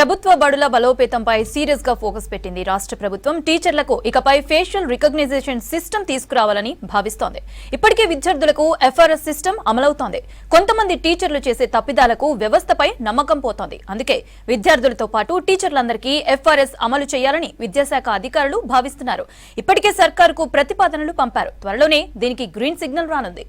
ప్రభుత్వ బడుల బలోపేతంపై సీరియస్గా ఫోకస్ పెట్టింది రాష్ట్ర ప్రభుత్వం. టీచర్లకు ఇకపై ఫేషియల్ రికగ్నైజేషన్ సిస్టమ్ తీసుకురావాలని భావిస్తోంది. ఇప్పటికే విద్యార్థులకు ఎఫ్ఆర్ఎస్ సిస్టమ్ అమలవుతోంది. కొంతమంది టీచర్లు చేసే తప్పిదాలకు వ్యవస్థపై నమ్మకం పోతోంది. అందుకే విద్యార్థులతో పాటు టీచర్లందరికీ ఎఫ్ఆర్ఎస్ అమలు చేయాలని విద్యాశాఖ అధికారులు భావిస్తున్నారు. ఇప్పటికే సర్కారుకు ప్రతిపాదనలు పంపారు. త్వరలోనే దీనికి గ్రీన్ సిగ్నల్ రానుంది.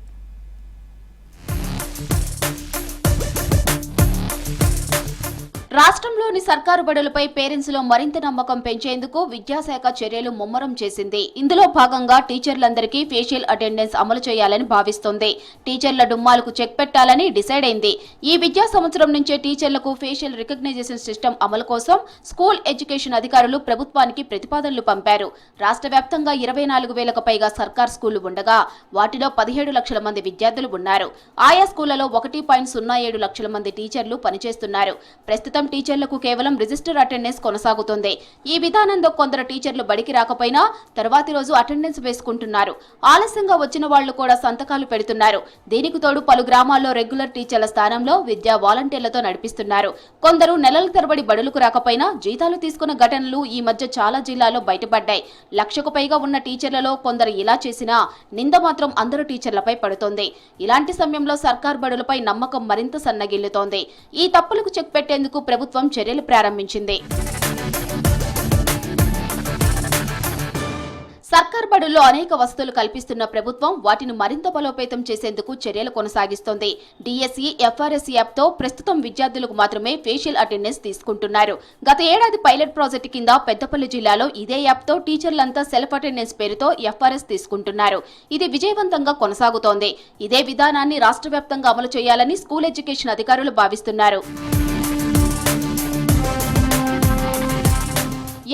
రాష్ట్రంలోని సర్కారు బడులపై పేరెంట్స్లో మరింత నమ్మకం పెంచేందుకు విద్యాశాఖ చర్యలు ముమ్మరం చేసింది. ఇందులో భాగంగా టీచర్లందరికీ ఫేషియల్ అటెండెన్స్ అమలు చేయాలని భావిస్తోంది. టీచర్ల డుమ్మాలకు చెక్ పెట్టాలని డిసైడ్ అయింది. ఈ విద్యా సంవత్సరం నుంచే టీచర్లకు ఫేషియల్ రికగ్నైజేషన్ సిస్టమ్ అమలు కోసం స్కూల్ ఎడ్యుకేషన్ అధికారులు ప్రభుత్వానికి ప్రతిపాదనలు పంపారు. రాష్ట్ర వ్యాప్తంగా ఇరవై నాలుగు వేలకు పైగా సర్కార్ స్కూళ్ళు ఉండగా వాటిలో పదిహేడు లక్షల మంది విద్యార్థులు ఉన్నారు. ఆయా స్కూళ్ళలో ఒకటి పాయింట్ సున్నా ఏడు లక్షల మంది టీచర్లు పనిచేస్తున్నారు. ప్రస్తుతం టీచర్లకు కేవలం రిజిస్టర్ అటెండెన్స్ కొనసాగుతుంది. ఈ విధానంలో కొందరు టీచర్లు బడికి రాకపోయినా తర్వాతి రోజు అటెండెన్స్ వేసుకుంటున్నారు. ఆలస్యంగా వచ్చిన వాళ్ళు కూడా సంతకాలు పెడుతున్నారు. దీనికి తోడు పలు గ్రామాల్లో రెగ్యులర్ టీచర్ల స్థానంలో విద్యా వాలంటీర్లతో నడిపిస్తున్నారు. కొందరు నెలల తరబడి బడులకు రాకపోయినా జీతాలు తీసుకున్న ఘటనలు ఈ మధ్య చాలా జిల్లాల్లో బయటపడ్డాయి. లక్షకు పైగా ఉన్న టీచర్లలో కొందరు ఇలా చేసినా నింద మాత్రం అందరు టీచర్లపై పడుతోంది. ఇలాంటి సమయంలో సర్కార్ బడులపై నమ్మకం మరింత సన్నగిల్లుతోంది. ఈ తప్పులకు చెక్ పెట్టేందుకు ప్రభుత్వం చర్యలు ప్రారంభించింది. సర్కార్ బడుల్లో అనేక వసతులు కల్పిస్తున్న ప్రభుత్వం వాటిని మరింత బలోపేతం చేసేందుకు చర్యలు కొనసాగిస్తోంది. డిఎస్ఈ ఎఫ్ఆర్ఎస్ యాప్తో ప్రస్తుతం విద్యార్థులకు మాత్రమే ఫేషియల్ అటెండెన్స్ తీసుకుంటున్నారు. గత ఏడాది పైలట్ ప్రాజెక్టు కింద పెద్దపల్లి జిల్లాలో ఇదే యాప్తో టీచర్లంతా సెల్ఫ్ అటెండెన్స్ పేరుతో ఎఫ్ఆర్ఎస్ తీసుకుంటున్నారు. ఇది విజయవంతంగా కొనసాగుతోంది. ఇదే విధానాన్ని రాష్ట్ర అమలు చేయాలని స్కూల్ ఎడ్యుకేషన్ అధికారులు భావిస్తున్నారు.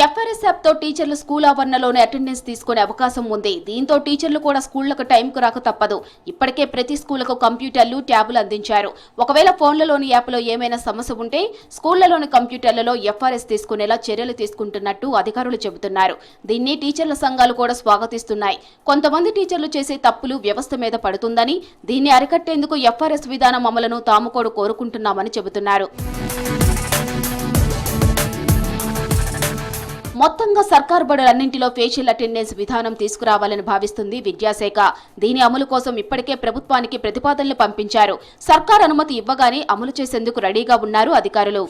ఎఫ్ఆర్ఎస్ యాప్తో టీచర్లు స్కూల్ ఆవరణలోనే అటెండెన్స్ తీసుకునే అవకాశం ఉంది. దీంతో టీచర్లు కూడా స్కూళ్ళకు టైంకు రాక తప్పదు. ఇప్పటికే ప్రతి స్కూళ్ళకు కంప్యూటర్లు ట్యాబులు అందించారు. ఒకవేళ ఫోన్లలోని యాప్లో ఏమైనా సమస్య ఉంటే స్కూళ్ళలోని కంప్యూటర్లలో ఎఫ్ఆర్ఎస్ తీసుకునేలా చర్యలు తీసుకుంటున్నట్టు అధికారులు చెబుతున్నారు. దీన్ని టీచర్ల సంఘాలు కూడా స్వాగతిస్తున్నాయి. కొంతమంది టీచర్లు చేసే తప్పులు వ్యవస్థ మీద పడుతుందని దీన్ని అరికట్టేందుకు ఎఫ్ఆర్ఎస్ విధానం అమలును తాము కూడా కోరుకుంటున్నామని చెబుతున్నారు. మొత్తంగా సర్కార్ బడులన్నింటిలో ఫేషియల్ అటెండెన్స్ విధానం తీసుకురావాలని భావిస్తుంది విద్యాశాఖ. దీని అమలు కోసం ఇప్పటికే ప్రభుత్వానికి ప్రతిపాదనలు పంపించారు. సర్కార్ అనుమతి ఇవ్వగానే అమలు చేసేందుకు రెడీగా ఉన్నారు అధికారులు.